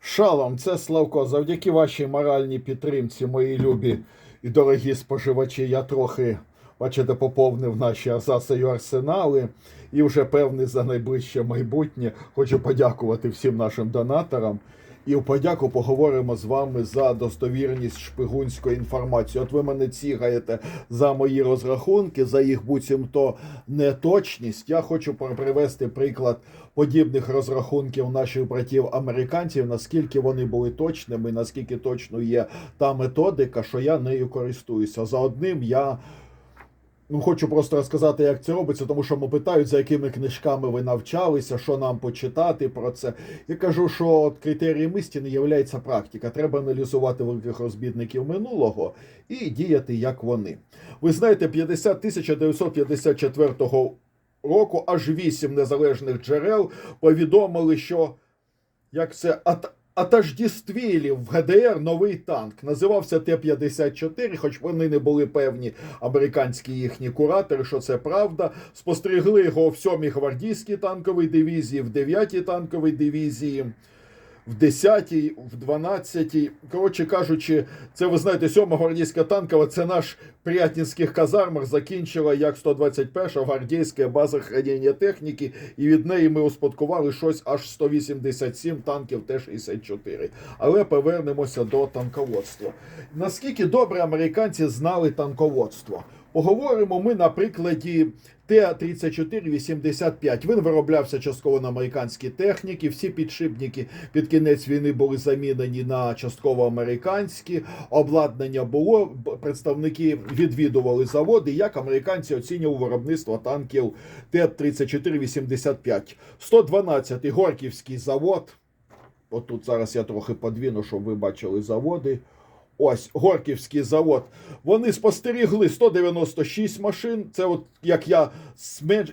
Шалом, це Славко. Завдяки вашій моральній підтримці, мої любі і дорогі споживачі, я трохи, бачите, поповнив наші засою арсенали і вже певний за найближче майбутнє. Хочу подякувати всім нашим донаторам. І в подяку поговоримо з вами за достовірність шпигунської інформації. От ви мене цігаєте за мої розрахунки, за їх буцімто неточність. Я хочу привести приклад подібних розрахунків наших братів американців, наскільки вони були точними, наскільки точно є та методика, що я нею користуюся. За одним я. Ну, хочу просто розказати, як це робиться, тому що ми питають, за якими книжками ви навчалися, що нам почитати про це. Я кажу, що от критерієм істини є практика. Треба аналізувати великих розбідників минулого і діяти як вони. Ви знаєте, 50 1954 року аж вісім незалежних джерел повідомили, що як це отождествили в ГДР новий танк. Називався Т-54, хоч вони не були певні американські їхні куратори, що це правда. Спостерігли його в 7-й гвардійській танковій дивізії, в 9-й танковій дивізії. В 10-й, в 12-й, коротше кажучи, це ви знаєте, 7-ма гвардійська танкова, це наш Прятінських казармах закінчила як 121-ша гвардійська база хранення техніки, і від неї ми успадкували щось аж 187 танків Т-64. Але повернемося до танководства. Наскільки добре американці знали танководство? Поговоримо ми на прикладі Т-34-85. Він вироблявся частково на американській техніці. Всі підшипники під кінець війни були замінені на частково американські. Обладнання було. Представники відвідували заводи. Як американці оцінювали виробництво танків Т-34-85. 112-й Горківський завод. Отут зараз я трохи подвіну, щоб ви бачили заводи. Ось Горківський завод. Вони спостерігли 196 машин. Це от як я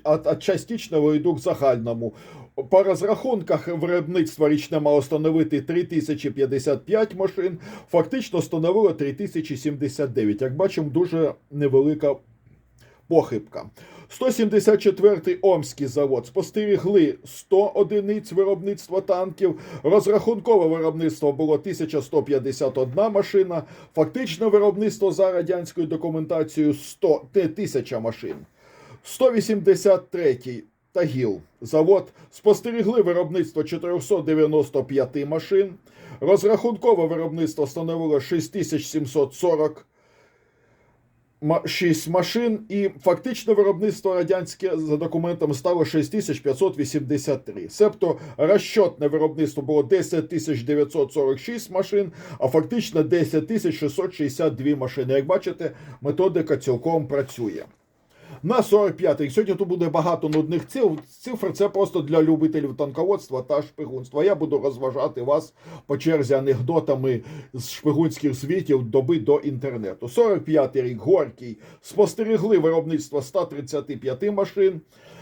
от, частично йду к загальному. По розрахунках виробництва річне мало становити 3055 машин. Фактично становило 3079. Як бачимо, дуже невелика похибка. 174-й Омський завод спостерігли 100 одиниць виробництва танків. Розрахункове виробництво було 1151 машина. Фактичне виробництво за радянською документацією 100 1000 машин. 183-й Тагіл завод спостерігли виробництво 495 машин. Розрахункове виробництво становило 6740 6 машин, і фактично виробництво радянське за документами стало 6583. Себто розчетне виробництво було 10 946 машин, а фактично 10 662 машини. Як бачите, методика цілком працює. На 45-й. Сьогодні тут буде багато нудних цифр. Це просто для любителів танководства та шпигунства. Я буду розважати вас по черзі анекдотами з шпигунських звітів доби до інтернету. 45-й рік Горький спостерігли виробництво 135 машин.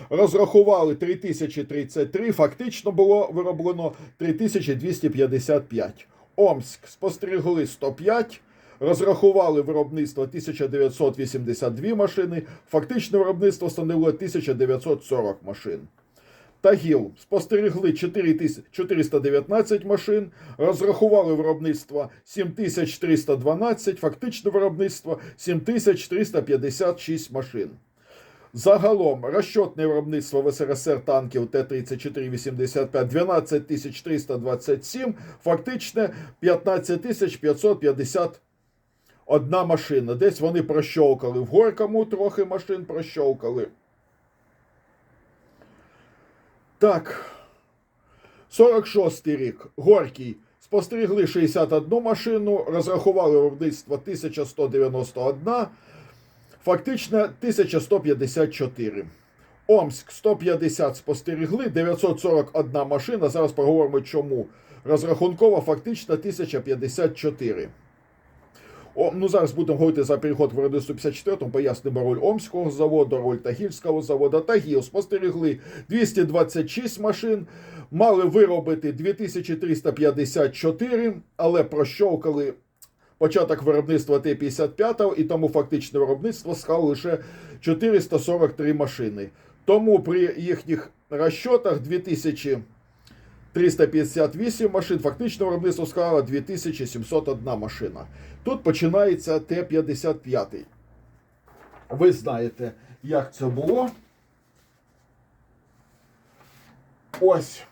Розрахували 3033, фактично було вироблено 3255. Омськ спостерігли 105. Розрахували виробництво 1982 машини, фактичне виробництво становило 1940 машин. Тагіл спостерігли 419 машин, розрахували виробництво 7312, фактичне виробництво 7356 машин. Загалом розчетне виробництво в СРСР танків Т-34-85 12 327, фактичне 15 550 одна машина. Десь вони прощовкали в Горькому трохи машин прощовкали. Так. 46-й рік. Горький. Спостерігли 61 машину, розрахували виробництво 1191, фактично 1154. Омськ 150 спостерігли, 941 машина. Зараз поговоримо чому. Розрахунково фактично 1054. О, ну зараз будемо говорити за переход в виробництво 54 пояснимо роль Омського заводу, роль Тагільського заводу. Тагіл спостерігли 226 машин, мали виробити 2354, але прощовкали початок виробництва Т-55 і тому фактичне виробництво склало лише 443 машини. Тому при їхніх розчотах 2000 358 машин, фактично виробництво склало 2701 машина. Тут починається Т-55. Ви знаєте, як це було. Ось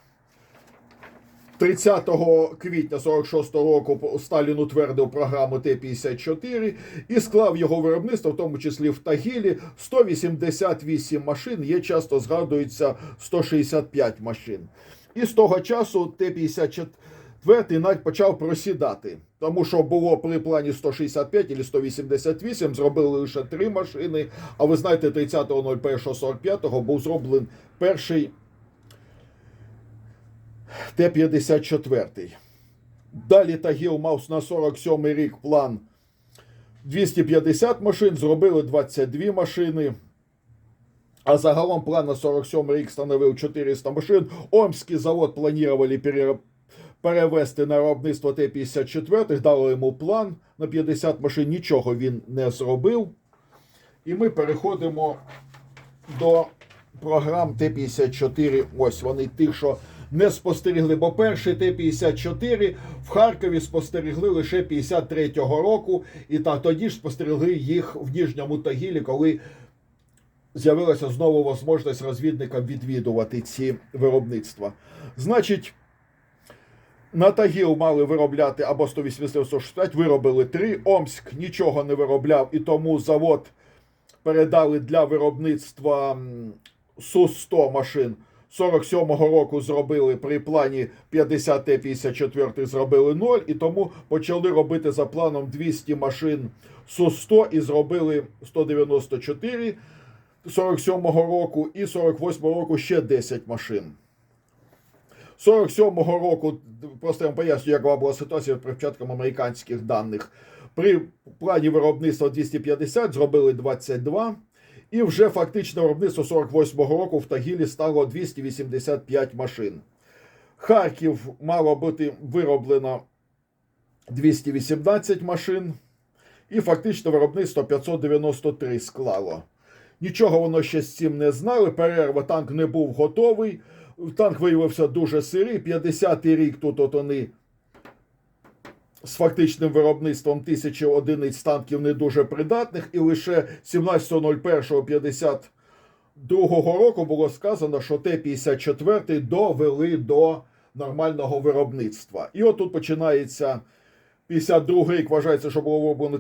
30 квітня 46 року Сталін утвердив програму Т-54 і склав його виробництво, в тому числі в Тагілі, 188 машин. Є часто згадується 165 машин. І з того часу Т-54 навіть почав просідати. Тому що було при плані 165 або 188, зробили лише три машини. А ви знаєте, 30.01.45 був зроблений перший Т-54. Далі Тагіл мав на 47 рік план 250 машин, зробили 22 машини. А загалом план на 47 рік становив 400 машин. Омський завод планували пере- перевести на виробництво Т-54, дали йому план на 50 машин, нічого він не зробив. І ми переходимо до програм Т-54. Ось вони ті, що не спостерігли. Бо перший Т-54 в Харкові спостерігли лише 53-го року, і та тоді ж спостерігли їх в Ніжньому Тагілі, коли з'явилася знову можливість розвідникам відвідувати ці виробництва. Значить, на Тагіл мали виробляти або 180-165, виробили три. Омськ нічого не виробляв, і тому завод передали для виробництва Су-100 машин. 47-го року зробили при плані 50 Т-54 зробили 0, і тому почали робити за планом 200 машин Су-100 і зробили 194 47-го року і 48-го року ще 10 машин. 47-го року, просто я вам поясню, яка була ситуація при початком американських даних. При плані виробництва 250 зробили 22, і вже фактично виробництво 48-го року в Тагілі стало 285 машин. Харків мало бути вироблено 218 машин, і фактично виробництво 593 склало. Нічого воно ще з цим не знали. Перерва танк не був готовий. Танк виявився дуже сирий. 50-й рік тут от вони з фактичним виробництвом тисячі одиниць танків не дуже придатних, і лише 17.01.52 року було сказано, що Т-54 довели до нормального виробництва. І от тут починається 52 рік, вважається, що було вироблено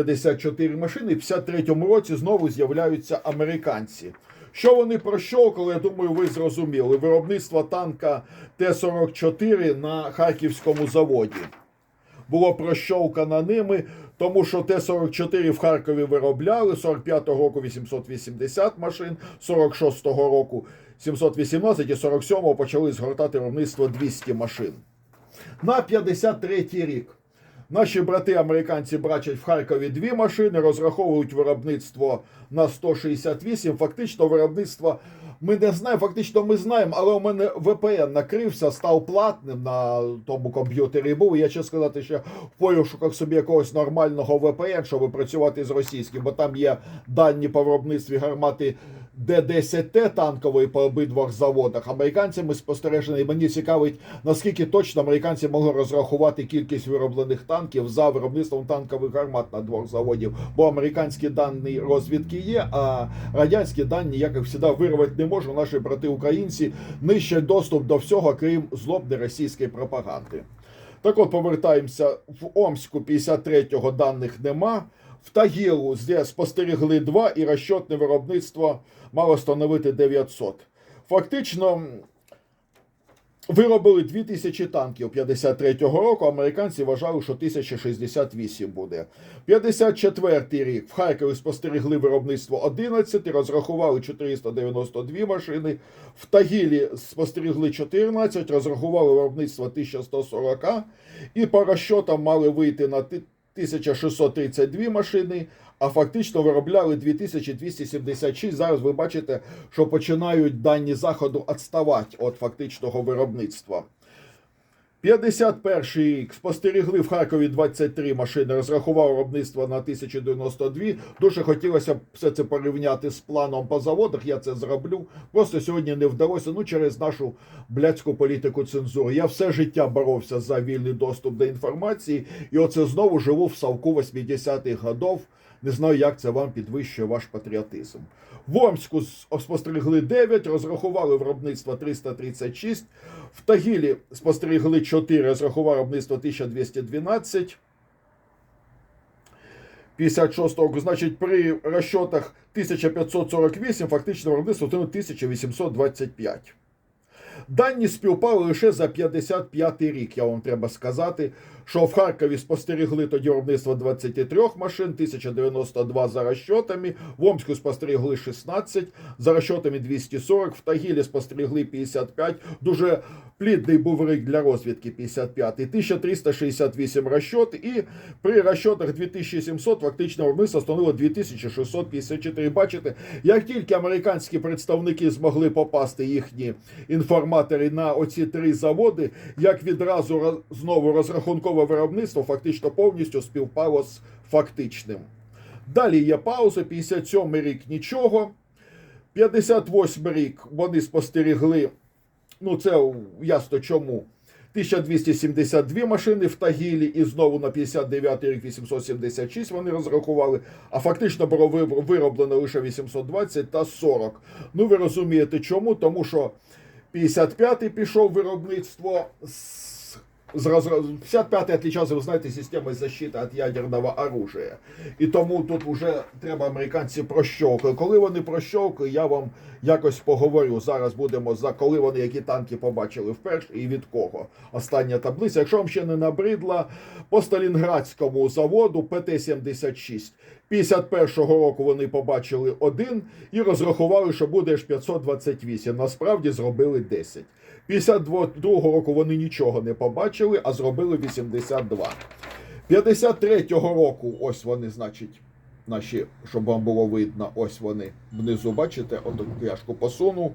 1854 машини. В 53-му році знову з'являються американці. Що вони прощовкали, я думаю, ви зрозуміли. Виробництво танка Т-44 на харківському заводі. Було прощовкано ними, тому що Т-44 в Харкові виробляли, 45-го року 880 машин, 46-го року 718 і 47-го почали згортати виробництво 200 машин. На 53-й рік наші брати американці бачать в Харкові дві машини, розраховують виробництво на 168. Фактично, виробництво ми не знаємо, фактично ми знаємо, але у мене VPN накрився, став платним на тому комп'ютері. Був. Я чесно сказати, що в пошуках собі якогось нормального VPN, щоб працювати з російським, бо там є дані по виробництві гармати Д-10Т танкової по обидвох заводах. Американцями спостережено, і мені цікавить, наскільки точно американці могли розрахувати кількість вироблених танків за виробництвом танкових гармат на двох заводів. Бо американські дані розвідки є, а радянські дані, як і завжди, вирвати не можуть. Наші брати українці нищать доступ до всього, крім злобної російської пропаганди. Так от повертаємося в Омську 53-го даних нема. В Тагілу спостерігли два і розчетне виробництво мало становити 900. Фактично виробили 2000 танків 53-го року. Американці вважали, що 1068 буде. 54-й рік в Харкові спостерігли виробництво 11, розрахували 492 машини. В Тагілі спостерігли 14, розрахували виробництво 1140 і по розчотам мали вийти на 1632 машини, а фактично виробляли 2276. Зараз ви бачите, що починають дані заходу відставати від фактичного виробництва. 51 рік спостерігли в Харкові 23 машини, розрахував виробництво на 1092. Дуже хотілося б все це порівняти з планом по заводах. Я це зроблю. Просто сьогодні не вдалося. Ну через нашу блядську політику цензури. Я все життя боровся за вільний доступ до інформації, і оце знову живу в салку 80-х годов. Не знаю, як це вам підвищує ваш патріотизм. В Омську спостерігли 9, розрахували виробництво 336. В Тагілі спостерігли 4, розрахували виробництво 1212. 56 року, значить, при розчотах 1548 фактично виробництво 1825. Дані співпали лише за 55 рік, я вам треба сказати, що в Харкові спостерігли тоді виробництво 23 машин, 1092 за розчотами, в Омську спостерігли 16, за розчотами 240, в Тагілі спостерігли 55, дуже плідний був рік для розвідки 55, 1368 розчот, і при розчотах 2700 фактично виробництво становило 2654. Бачите, як тільки американські представники змогли попасти їхні інформатори на оці три заводи, як відразу знову розрахункове виробництво фактично повністю співпало з фактичним. Далі є пауза, 57 рік нічого. 58 рік вони спостерігли, ну це ясно чому. 1272 машини в Тагілі і знову на 59 рік 876 вони розрахували, а фактично було вироблено лише 820 та 40. Ну ви розумієте чому? Тому що 55-й пішов виробництво з з розра- 55-й отличався, ви знаєте, системою защити від ядерного оружия. І тому тут вже треба американці прощовкали. Коли вони прощовкали, я вам якось поговорю. Зараз будемо за коли вони які танки побачили вперше і від кого. Остання таблиця. Якщо вам ще не набридла, по Сталінградському заводу ПТ-76. 51-го року вони побачили один і розрахували, що буде аж 528. Насправді зробили 10. 52-го року вони нічого не побачили, а зробили 82. 53-го року, ось вони, значить, наші, щоб вам було видно, ось вони внизу, бачите, оту кляшку посунув.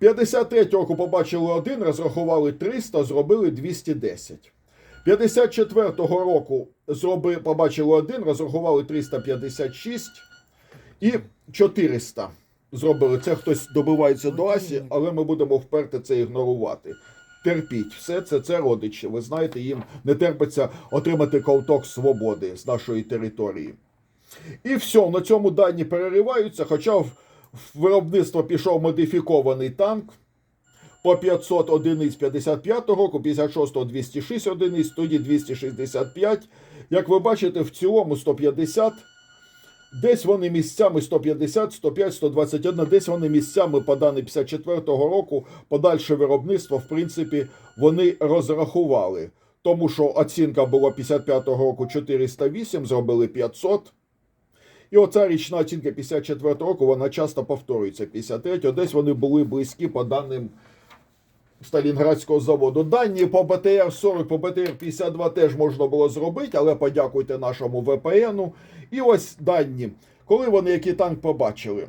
53-го року побачили один, розрахували 300, зробили 210. 54-го року зроби, побачили один, розрахували 356 і 400 зробили. Це хтось добивається до Асі, але ми будемо вперте це ігнорувати. Терпіть, все це це родичі. Ви знаєте, їм не терпиться отримати ковток свободи з нашої території. І все, на цьому дані перериваються, хоча в в виробництво пішов модифікований танк по 500 одиниць 55 року, 56-го 206 одиниць, тоді 265. Як ви бачите, в цілому 150. Десь вони місцями 150, 105, 121, десь вони місцями по дані 54-го року, подальше виробництво, в принципі, вони розрахували. Тому що оцінка була 55-го року 408, зробили 500. І оця річна оцінка 54 року, вона часто повторюється. 53-го. десь вони були близькі по даним Сталінградського заводу. Дані по БТР 40, по БТР 52 теж можна було зробити, але подякуйте нашому ВПНу. І ось дані, коли вони який танк побачили.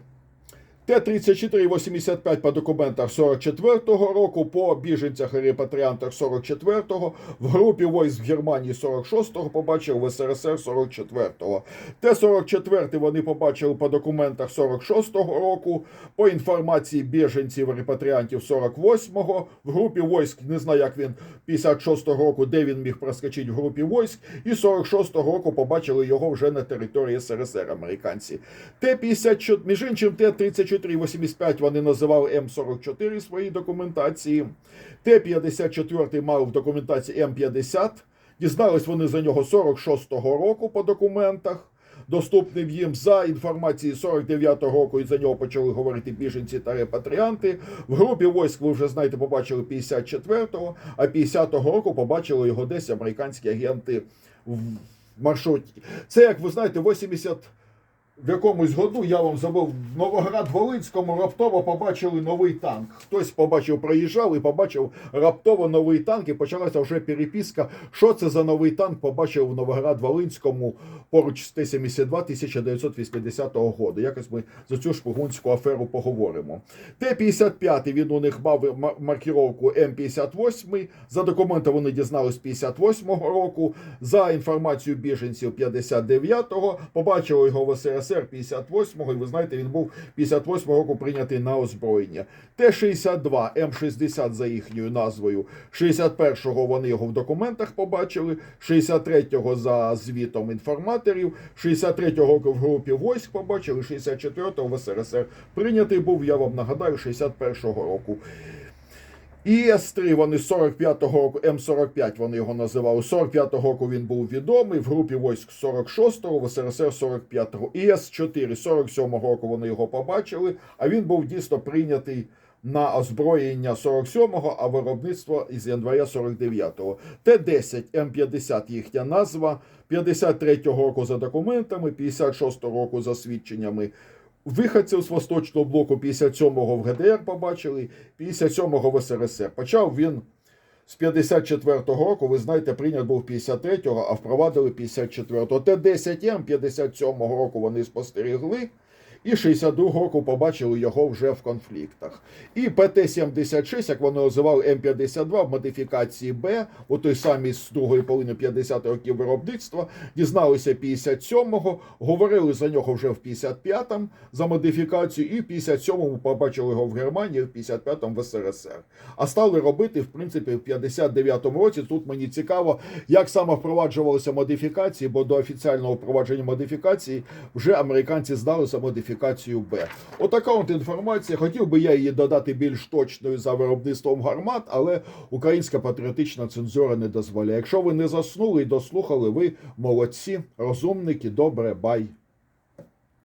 Т-34-85 по документах 44-го року, по біженцях і репатріантах 44-го, в групі войск в Германії 46-го побачили, в СРСР 44-го. Т-44 вони побачили по документах 46-го року, по інформації біженців і репатріантів 48-го, в групі войск, не знаю, як він 56-го року, де він міг проскочити в групі войск, і 46-го року побачили його вже на території СРСР американці. Т-54, між іншим, Т-34-85 вони називали М-44 в своїй документації. Т-54 мав в документації М-50. Дізнались вони за нього 46-го року по документах. Доступним їм за інформацією 49-го року, і за нього почали говорити біженці та репатріанти. В групі військ, ви вже знаєте, побачили 54-го, а 50-го року побачили його десь американські агенти в маршруті. Це, як ви знаєте, 80 в якомусь году, я вам забув, в Новоград-Волинському раптово побачили новий танк. Хтось побачив, проїжджав і побачив раптово новий танк, і почалася вже переписка. Що це за новий танк побачив в Новоград-Волинському поруч з Т-72 1980 року. Якось ми за цю шпигунську аферу поговоримо. Т-55 він у них мав ма- маркіровку М58. За документом вони дізнались 58-го року. За інформацією біженців 59-го. Побачили його в СРСР 58-го. І ви знаєте, він був 58-го року прийнятий на озброєння. Т-62 М60 за їхньою назвою. 61-го вони його в документах побачили. 63-го за звітом інформаторів. 63-го року в групі військ побачили. 64-го в СРСР прийнятий був. Я вам нагадаю, 61-го року. І С3 вони з 45-го року, М45 вони його називали. 45-го року він був відомий, в групі військ 46-го, в СРСР 45-го. І С4 47-го року вони його побачили, а він був дійсно прийнятий на озброєння 47-го, а виробництво із января 49-го. Т-10, М50 їхня назва, 53-го року за документами, 56-го року за свідченнями Виходців з Восточного блоку 57-го в ГДР побачили, 57-го в СРСР. Почав він з 54-го року, ви знаєте, прийнят був 53-го, а впровадили 54-го. Т-10М 57-го року вони спостерігли, і 62-го року побачили його вже в конфліктах. І ПТ-76, як вони називали М-52 в модифікації Б, у той самій з другої половини 50-х років виробництва, дізналися 57-го, говорили за нього вже в 55-му за модифікацію, і в 57-му побачили його в Германії, в 55-му в СРСР. А стали робити, в принципі, в 59-му році. Тут мені цікаво, як саме впроваджувалися модифікації, бо до офіціального впровадження модифікації вже американці здалися модифікацію Б. Отака от інформація. Хотів би я її додати більш точною за виробництвом гармат, але українська патріотична цензура не дозволяє. Якщо ви не заснули і дослухали, ви молодці, розумники, добре, бай.